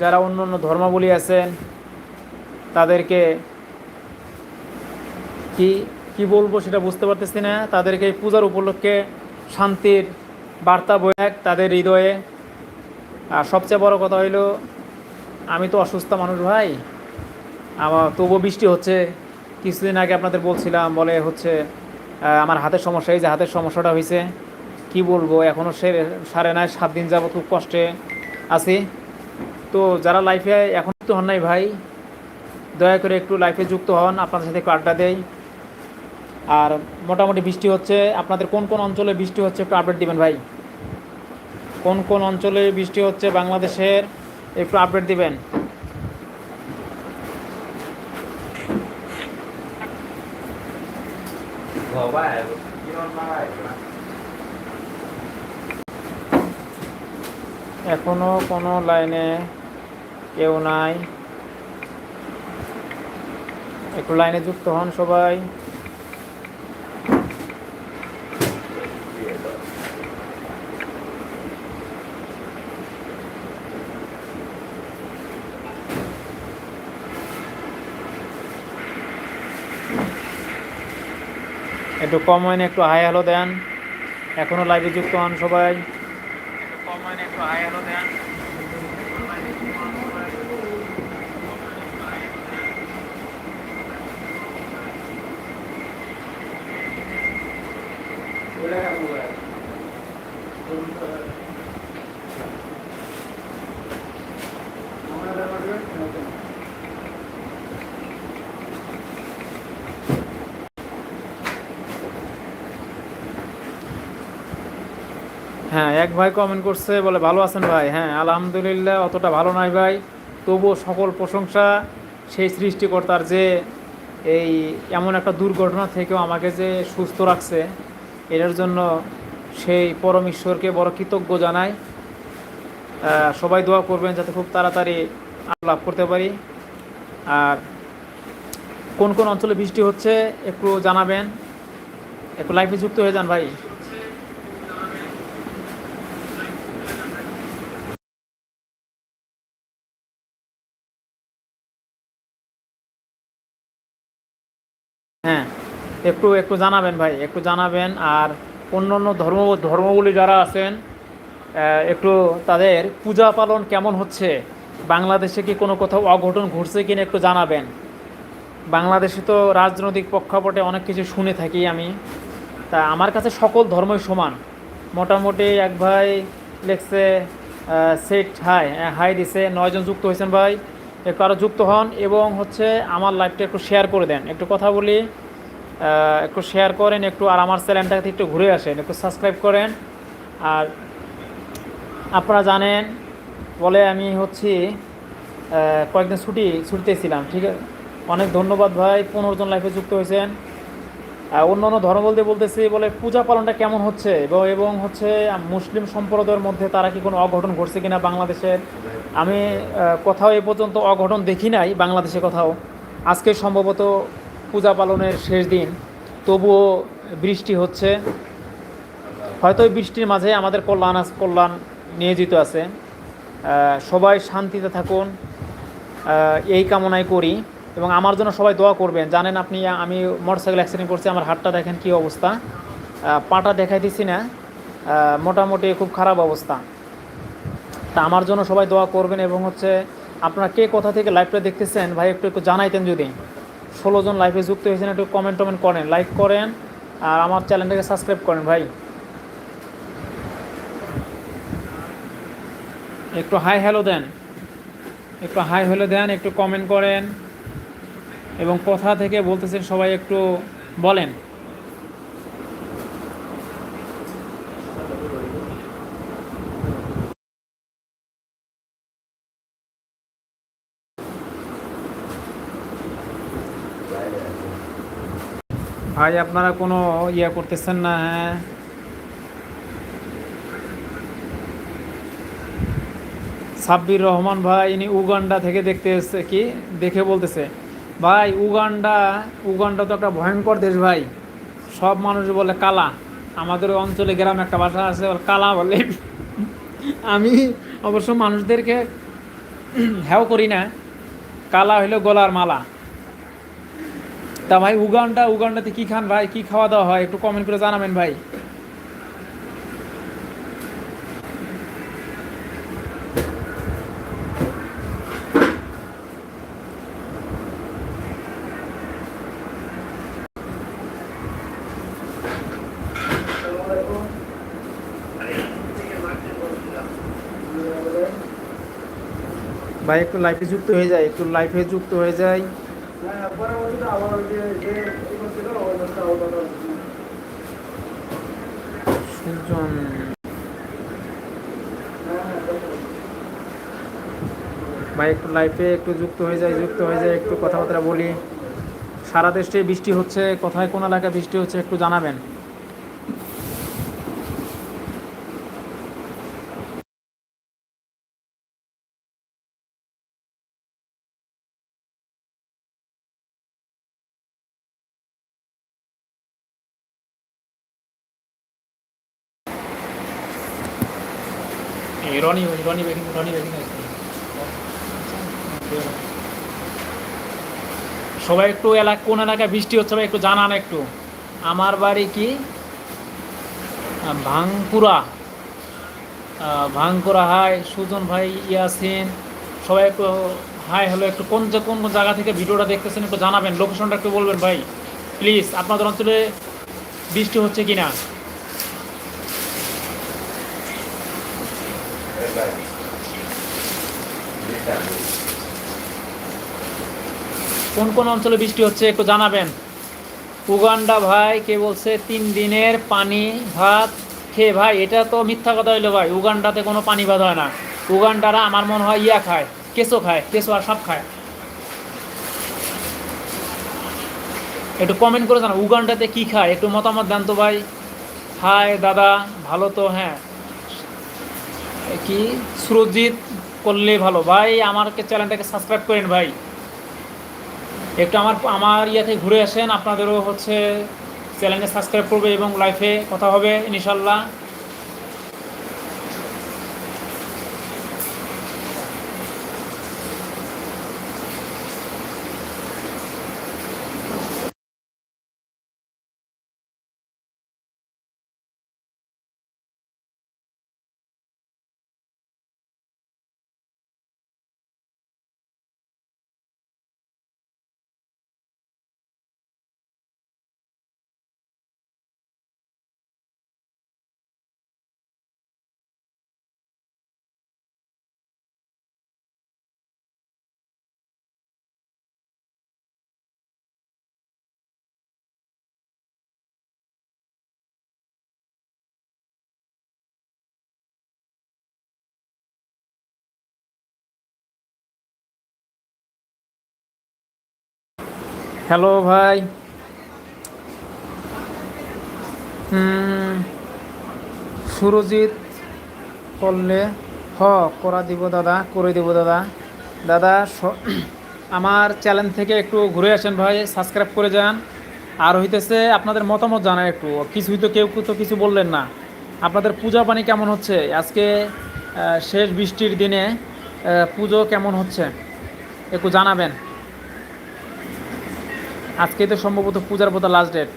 যারা অন্য অন্য ধর্মাবলী আছেন, তাদেরকে কি কি বলব সেটা বুঝতে পারতেছি না। তাদেরকে এই পূজার উপলক্ষে শান্তির বার্তা বয়াক তাদের হৃদয়ে। আর সবচেয়ে বড় কথা হইল, আমি তো অসুস্থ মানুষ ভাই। আমার তবুও বৃষ্টি হচ্ছে। কিছুদিন আগে আপনাদের বলছিলাম, বলে হচ্ছে আমার হাতের সমস্যা, এই যে হাতের সমস্যাটা হয়েছে কি বলব এখনও সে সাড়ে নয় সাত দিন যাব খুব কষ্টে আছি। তো যারা লাইফে এখন যুক্ত হন নাই ভাই, দয়া করে একটু লাইফে যুক্ত হন, আপনাদের সাথে একটু আড্ডা দেই। আর মোটামুটি বৃষ্টি হচ্ছে, আপনাদের কোন কোন অঞ্চলে বৃষ্টি হচ্ছে একটু আপডেট দিবেন ভাই? কোন কোন অঞ্চলে বৃষ্টি হচ্ছে বাংলাদেশের, একটু আপডেট দিবেন। Ngồi quá à, chứ nó nó lại এখনও কোনো লাইনে কেউ নাই। একটু লাইনে যুক্ত হন সবাই। একটু কম হয়নি একটু হাই হ্যালো দেন। এখনও লাইভে যুক্ত হন সবাই। একটু কম হয়নি একটু হাই হ্যাঁ এক ভাই কমেন্ট করছে, বলে, ভালো আছেন ভাই? হ্যাঁ আলহামদুলিল্লাহ, অতটা ভালো নয় ভাই। তবুও সকল প্রশংসা সেই সৃষ্টিকর্তার যে এই এমন একটা দুর্ঘটনা থেকেও আমাকে যে সুস্থ রাখছে, এটার জন্য সেই পরম ঈশ্বরকে বড় কৃতজ্ঞ জানাই। সবাই দোয়া করবেন যাতে খুব তাড়াতাড়ি লাভ করতে পারি। আর কোন কোন অঞ্চলে বৃষ্টি হচ্ছে একটু জানাবেন। একটু লাইফে যুক্ত হয়ে যান ভাই হ্যাঁ একটু একটু জানাবেন ভাই, একটু জানাবেন। আর অন্য অন্য ধর্ম, ধর্মগুলি যারা আছেন একটু তাদের পূজা পালন কেমন হচ্ছে? বাংলাদেশে কি কোনো কোথাও অঘটন ঘটছে কিনা একটু জানাবেন। বাংলাদেশে তো রাজনৈতিক প্রেক্ষাপটে অনেক কিছু শুনে থাকি আমি। তা আমার কাছে সকল ধর্মই সমান। মোটামুটি এক ভাই লেখছে সেট হাই হাই দিছে নয়জন যুক্ত হয়েছেন ভাই। একটু আরও যুক্ত হন এবং হচ্ছে আমার লাইফটা একটু শেয়ার করে দেন। একটু কথা বলি। একটু শেয়ার করেন, একটু আর আমার চ্যানেলটাকে একটু ঘুরে আসেন, একটু সাবস্ক্রাইব করেন। আর আপনারা জানেন, বলে আমি হচ্ছি কয়েকদিন ছুটি ছুটিতে ছিলাম, ঠিক আছে? অনেক ধন্যবাদ ভাই, পনেরো জন লাইফে যুক্ত হয়েছেন। অন্য অন্য ধর্ম বলতে বলতেছি, বলে পূজা পালনটা কেমন হচ্ছে? এবং হচ্ছে, মুসলিম সম্প্রদায়ের মধ্যে তারা কি কোনো অঘটন ঘটছে কিনা বাংলাদেশের? আমি কোথাও এ পর্যন্ত অঘটন দেখি নাই বাংলাদেশে কোথাও। আজকে সম্ভবত পূজা পালনের শেষ দিন, তবুও বৃষ্টি হচ্ছে। হয়তো ওই বৃষ্টির মাঝে আমাদের কল্যাণ আস- কল্যাণ নিয়োজিত আছে। সবাই শান্তিতে থাকুন। এই কামনাই করি এবং আমার জন্য সবাই দোয়া করবেন। জানেন আপনি, আমি মোটরসাইকেল অ্যাক্সিডেন্ট করছি, আমার হাতটা দেখেন কি অবস্থা। পাটা দেখাই দেখাইতেছি না। মোটামুটি খুব খারাপ অবস্থা। তা আমার জন্য সবাই দোয়া করবেন এবং হচ্ছে আপনারা কে কোথা থেকে লাইভটা দেখতেছেন, ভাই একটু একটু জানাইতেন যদি। ষোলো জন লাইভে যুক্ত হয়েছেন, একটু কমেন্ট টমেন্ট করেন লাইক করেন, আর আমার চ্যানেলটাকে সাবস্ক্রাইব করেন ভাই। একটু হাই হ্যালো দেন। একটু হাই হ্যালো দেন, একটু কমেন্ট করেন। এবং কোথা থেকে বলতেছেন সবাই একটু বলেন। ভাই, আপনারা কোনো ইয়ে করতেছেন না হ্যাঁ? সাব্বির রহমান ভাই, ইনি উগান্ডা থেকে দেখতে এসছে কি? দেখে বলতেছে, ভাই, উগান্ডা উগান্ডা তো একটা ভয়ঙ্কর দেশ ভাই। সব মানুষ বলে কালা। আমাদের অঞ্চলে গ্রামে একটা ভাষা আছে কালা বলে। আমি অবশ্য মানুষদেরকে হ্যাও করি না। কালা হইল গলার মালা। তা ভাই, উগান্ডা, উগান্ডাতে কি খান ভাই? কি খাওয়া দাওয়া হয়? একটু কমেন্ট করে জানাবেন ভাই। ভাই, একটু লাইফে যুক্ত হয়ে যায়, একটু লাইফে যুক্ত হয়ে যায়। সুজন। ভাই একটু লাইফে একটু যুক্ত হয়ে যায় যুক্ত হয়ে যায় একটু কথাবার্তা বলি। সারা দেশে বৃষ্টি হচ্ছে কোথায় কোন এলাকায় বৃষ্টি হচ্ছে একটু জানাবেন। রনি রনি বেকিং রনি বেকিং সবাই একটু এলাকা কোন এলাকায় বৃষ্টি হচ্ছে ভাই একটু জানান একটু। আমার বাড়ি কি? আহ, ভাঙপুরা হাই সুজন ভাই ইয়াসিন সবাই একটু হাই হ্যালো একটু কোন কোন কোন জায়গা থেকে ভিডিওটা দেখতেছেন একটু জানাবেন লোকেশনটা একটু বলবেন ভাই। প্লিজ আপনাদের অঞ্চলে বৃষ্টি হচ্ছে কি না কোন কোন অঞ্চলে বৃষ্টি হচ্ছে একটু জানাবেন। উগান্ডা ভাই, কে বলছে তিন দিনের পানি ভাত খেয়ে, ভাই, এটা তো মিথ্যা কথা হইল ভাই, উগান্ডাতে কোনো পানি ভাত হয় না। উগান্ডারা আমার মনে হয় ইয়া খায়, কেঁচো খায়, কেঁচো আর সাপ খায়। একটু কমেন্ট করে জানা উগান্ডাতে কি খায়? একটু মতামত দেন তো ভাই। হাই দাদা, ভালো তো হ্যাঁ। কি? সুরজিৎ করলে ভালো। ভাই আমারকে চ্যানেলটাকে সাবস্ক্রাইব করেন ভাই। একটু আমার আমার ইয়াতে ঘুরে আসেন। আপনাদেরও হচ্ছে চ্যানেলটা সাবস্ক্রাইব করবে এবং লাইফে কথা হবে, ইনশাল্লাহ। হ্যালো ভাই। সুরজিৎ করলে হ, করা দিব দাদা, করে দিব দাদা। দাদা আমার চ্যানেল থেকে একটু ঘুরে আসেন ভাই সাবস্ক্রাইব করে যান। আর হইতেছে আপনাদের মতামত জানা একটু। কিছুই তো কেউ তো কিছু বললেন না। আপনাদের পূজা পানি কেমন হচ্ছে? আজকে শেষ বৃষ্টির দিনে পুজো কেমন হচ্ছে? একটু জানাবেন। আজকে তো সম্ভবত পূজার বোধ লাস্ট ডেট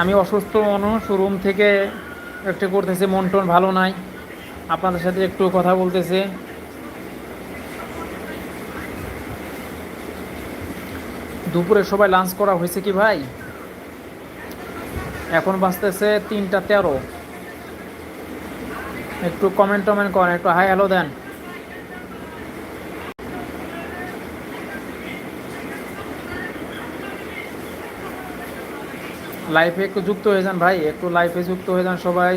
আমি অসুস্থ মানুষ রুম থেকে একটু করতেছি, মন টন ভালো নাই। আপনাদের সাথে একটু কথা বলতেছি। দুপুরে সবাই লাঞ্চ করা হয়েছে কি ভাই? এখন বাঁচতেছে তিনটা তেরো। একটু কমেন্ট টমেন্ট করেন, একটু হাই হ্যালো দেন। লাইফে একটু যুক্ত হয়ে যান ভাই, একটু লাইফে যুক্ত হয়ে যান সবাই।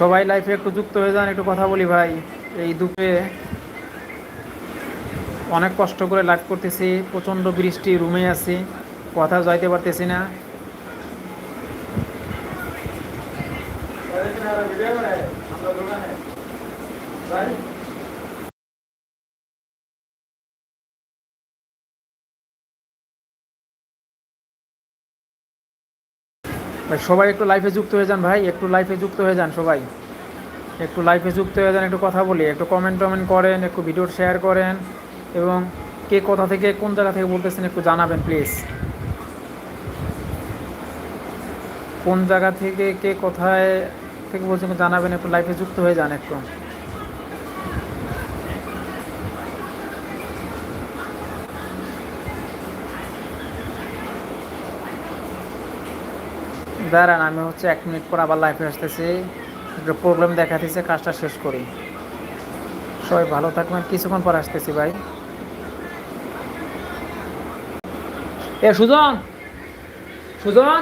সবাই লাইফে একটু যুক্ত হয়ে যান, একটু কথা বলি ভাই। এই দুপুরে অনেক কষ্ট করে লাইভ করতেছি, প্রচণ্ড বৃষ্টি, রুমে আছি, কথা যাইতে পারতেছি না। ভাই, সবাই একটু লাইফে যুক্ত হয়ে যান ভাই, একটু লাইফে যুক্ত হয়ে যান সবাই। একটু লাইফে যুক্ত হয়ে যান, একটু কথা বলি, একটু কমেন্ট টমেন্ট করেন, একটু ভিডিও শেয়ার করেন, এবং কে কোথা থেকে, কোন জায়গা থেকে বলতেছেন একটু জানাবেন প্লিজ কোন জায়গা থেকে, কে কোথায় থেকে বলছেন জানাবেন, একটু লাইফে যুক্ত হয়ে যান একটু। দাঁড়ান, আমি হচ্ছে এক মিনিট পর আবার লাইফে আসতেছি। একটু প্রবলেম দেখা দিয়েছে কাজটা শেষ করি। সবাই ভালো থাকবেন, কিছুক্ষণ পর আসতেছি ভাই। এ, সুজন! সুজন!